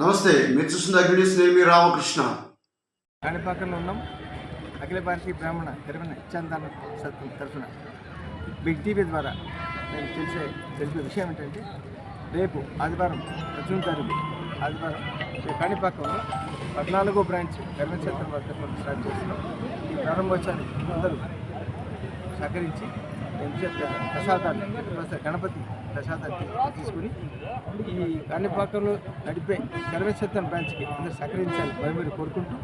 నమస్తే మీరు చూస్తున్న అగ్నిస్ నేను రామకృష్ణ. కాణిపాకంలో ఉన్నాం. అఖిల భారతీయ బ్రాహ్మణ తెరవన చందన సత్వం తరఫున. బిగ్ టీవీ ద్వారా నేను తెలిసే తెలిపే విషయం ఏంటంటే రేపు ఆదివారం పద్దెనిమిది తారీఖు ఆదివారం కాణిపాకంలో పద్నాలుగో బ్రాంచ్ గర్భ చంద్రం వద్ద స్టార్ట్ చేస్తున్నాం. ఈ ప్రారంభోత్సవానికి అందరూ సహకరించి ఎంసెట్ ప్రసాదాన్ని ప్రసా- గణపతి ప్రసాదాన్ని తీసుకుని ఈ కాణిపాకంలో నడిపే గర్భక్షేత్రం బ్రాంచ్కి అందరూ సహకరించాలి మరి మీరు కోరుకుంటూ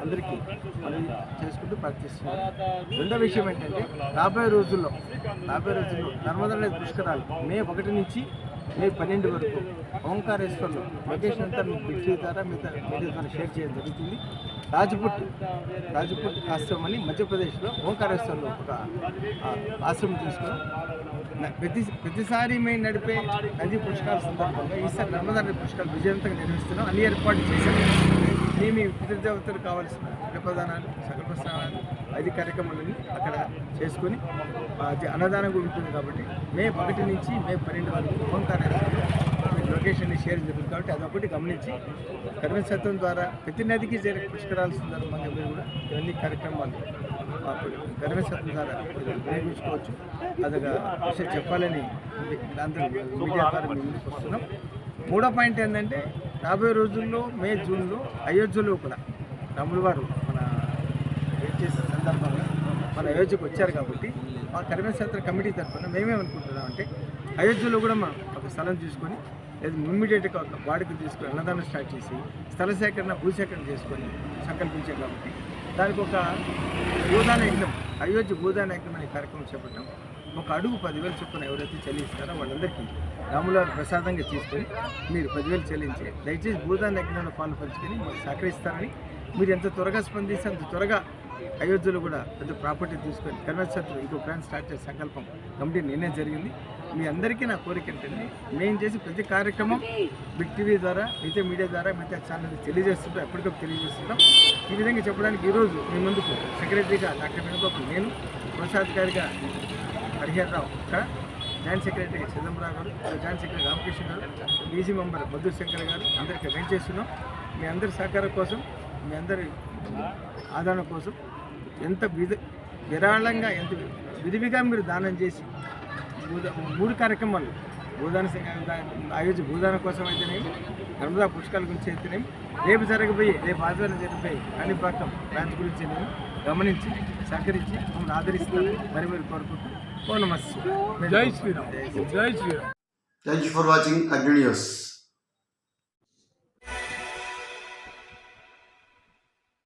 అందరికీ మనం చేసుకుంటూ ప్రార్థిస్తున్నారు రెండో విషయం ఏంటంటే రాబోయే రోజుల్లో రాబోయే రోజుల్లో నర్మదా నది పుష్కరాలు మే ఒకటి నుంచి మే పన్నెండు వరకు ఓంకారేశ్వర్లో లొకేషన్ అంతా మీకు బిడ్జీ ద్వారా మీతో మీడియా ద్వారా షేర్ చేయడం జరుగుతుంది. రాజపుట్ రాజపుట్ ఆశ్రమం అని మధ్యప్రదేశ్లో ఓంకారేశ్వర్లో ఒక ఆశ్రమం తీసుకుని ప్రతి ప్రతిసారి మేము నడిపే నదీ పుష్కరాల సందర్భంగా ఈసారి నర్మదా నది పుష్కరాలు విజయవంతంగా నిర్వహిస్తున్నాం. అన్ని ఏర్పాట్లు చేశాం. మేము మీ పితృదేవతలు కావాల్సిన అన్నప్రదానాలు సకల స్నానాలు అది కార్యక్రమాలని అక్కడ చేసుకొని అది అన్నదానం కూడా ఉంటుంది కాబట్టి మే ఒకటి నుంచి మే పన్నెండు వరకు ఓంకారేశ్వరంలో లొకేషన్ని షేర్ జరుగుతుంది కాబట్టి అదొకటి గమనించి కర్మశత్వం ద్వారా ప్రతి నదికి జరిగే పుష్కరాల సందర్భంగా మీరు కూడా ఇవన్నీ కార్యక్రమాలు కర్మశత్వం ద్వారా మీరు వినియోగించుకోవచ్చు అదొక విషయం చెప్పాలని మీ- మీడియా ద్వారా ముందుకు వస్తున్నాం. మూడో పాయింట్ ఏంటంటే రాబోయే రోజుల్లో మే జూన్లో అయోధ్యలో కూడా రాములు వారు మన వెయిట్ చేసే సందర్భంగా మన అయోధ్యకు వచ్చారు కాబట్టి మా కర్మశాస్త్ర కమిటీ తరఫున మేమేమనుకుంటున్నాం అంటే అయోధ్యలో కూడా మనం ఒక స్థలం చూసుకొని లేదా ఇమ్మీడియట్గా ఒక వాడికి తీసుకొని అన్నదానం స్టార్ట్ చేసి స్థల సేకరణ భూసేకరణ చేసుకొని సంకల్పించాం కాబట్టి దానికి ఒక భూదాన యజ్ఞం అయోధ్య భూదాన యజ్ఞం అనే కార్యక్రమం చేపట్టాం. ఒక అడుగు పదివేలు చొప్పున ఎవరైతే చెల్లిస్తారో వాళ్ళందరికీ రాముల ప్రసాదంగా తీసుకొని మీరు పదివేలు చెల్లించి దయచేసి భూదాన యజ్ఞంలో పాలు పంచుకొని మాకు సహకరిస్తారని మీరు ఎంత త్వరగా స్పందిస్తే అంత త్వరగా అయోధ్యలో కూడా పెద్ద ప్రాపర్టీ తీసుకొని కన్వర్సెంటర్ ఇంకో ప్లాన్ స్టార్ట్ చేసే సంకల్పం కమిటీ నిన్నే జరిగింది. మీ అందరికీ నా కోరిక ఏంటంటే మేము చేసి ప్రతి కార్యక్రమం బిగ్ టీవీ ద్వారా మిగతా మీడియా ద్వారా మిగతా ఛానల్ తెలియజేస్తుంటాం ఎప్పటికప్పుడు తెలియజేస్తున్నాం ఈ విధంగా చెప్పడానికి ఈరోజు మీ ముందుకు సెక్రటరీగా డాక్టర్ వేణుగోపాల్ నేను కోశాధికారిగా హరిహర్ రావు ఇక్కడ joint secretary Chidambarao garu joint secretary Ramakrishna గారు బీజీ మెంబర్ మధుర్ శంకర్ గారు అందరికీ వెయిట్ చేస్తున్నాం మీ అందరి సహకారం కోసం మీ అందరి ఆదరణ కోసం ఎంత విధ విరాళంగా ఎంత విరివిగా మీరు దానం చేసి మూడు కార్యక్రమాలు భూదాన అయోధ్య భూదానం కోసం అయితేనేమి నర్మదా పుష్కరాల గురించి అయితేనేమి రేపు జరగబోయే రేపు ఆదివారం జరిగిపోయి కాణిపాకం బ్రాంచ్ గురించి నేను గమనించి సహకరించి మమ్మల్ని ఆదరిస్తాను మరి మీరు కోరుకుంటూ ఓ నమస్తే జై శ్రీరామ్. జై Shri Ram. Thank you for watching Agni news